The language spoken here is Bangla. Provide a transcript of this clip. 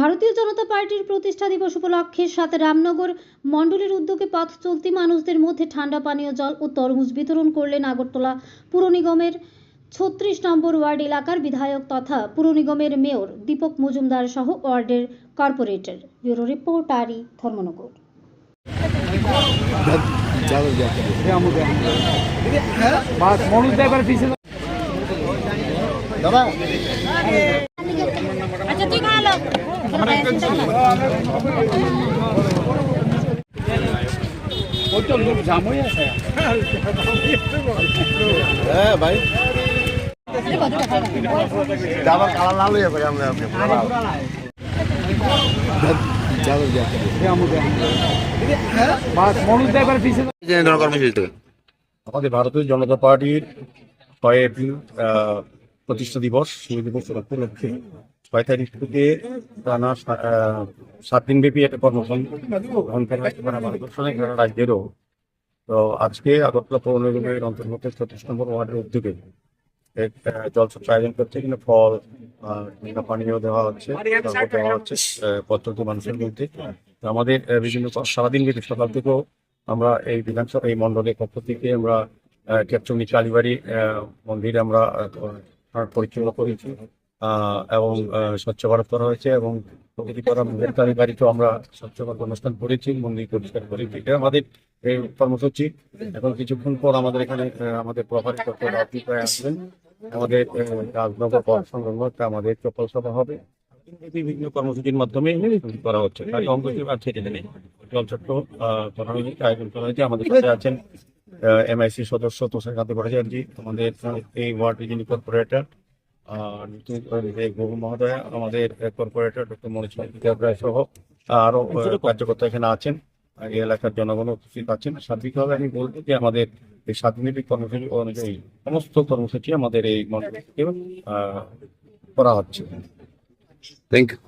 ভারতীয় জনতা পার্টির প্রতিষ্ঠা দিবস উপলক্ষে সাথে রামনগর মণ্ডলের উদ্যোগে পথ চলতি মানুষদের মধ্যে ঠান্ডা পানীয় জল ও তরমুজ বিতরণ করলেন আগরতলা পুর নিগমের ছত্রিশ নম্বর ওয়ার্ড এলাকার বিধায়ক তথা পুর নিগমের মেয়র দীপক মজুমদার সহ ওয়ার্ডের কর্পোরেটর। ব্যুরো রিপোর্ট, আরি, ধর্মনগর। चलो হয়ে আছে? হ্যাঁ ভাই। দাবা কালা লাল হয়ে যাবে আমরা আপনি আমাদের ভারতীয় জনতা পার্টির ছয় এপ্রিল প্রতিষ্ঠা দিবস সেই দিবস উপলক্ষে ছয় তারিখ থেকে টানা সাত দিন ব্যাপী একটা কর্মসূচি মানে রাজ্যেরও। তো আজকে আগরতলা পৌর নিগমের অন্তর্গত ছত্রিশ নম্বর ওয়ার্ডের উদ্যোগে এক জলসত্র আয়োজন করছে। এখানে ফল পানীয় দেওয়া হচ্ছে দেওয়া হচ্ছে পত্রত মানুষের মধ্যে। আমাদের বিভিন্ন সারাদিন ব্যাপী সকাল থেকেও আমরা এই বিধানসভা, এই মন্ডলের পক্ষ থেকে আমরা ক্যাপচুনি কালীবাড়ি মন্দির আমরা পরিচালনা করেছি। এবং স্বচ্ছ ভারত করা হয়েছে এবং প্রকৃতি মন্দির আমরা স্বচ্ছ ভারত অনুষ্ঠান করেছি, মন্দির পরিষ্কার করেছি এটা আমাদের এই কর্মসূচি। এখন কিছুক্ষণ পর আমাদের এখানে আমাদের প্রভারী ডক্টর রাজনীতায় আসবেন। আমাদের রাজনগর পথ সংলগ্ন একটা আমাদের চপ্পল সভা হবে। বিভিন্ন কর্মসূচির মাধ্যমে করা হচ্ছে। তাই অঙ্গটি আর ছেড়ে দেয় জলচট্ট করা হয়েছে আয়োজন করা হয়েছে। আমাদের সাথে আছেন এমআইসি সদস্য তুষারকান্ত ভট্টাচার্য আমাদের এই ওয়ার্ডের যিনি কর্পোরেটর মহোদয় আমাদের কর্পোরেটর ডক্টর মনোজ রায় সহ আরও কার্যকর্তা এখানে আছেন। এই এলাকার জনগণ উপস্থিত আছেন। সার্বিকভাবে আমি বলব যে আমাদের এই স্বাধীনতিক কর্মসূচি অনুযায়ী সমস্ত কর্মসূচি আমাদের এই আহ, করা হচ্ছে। Thank you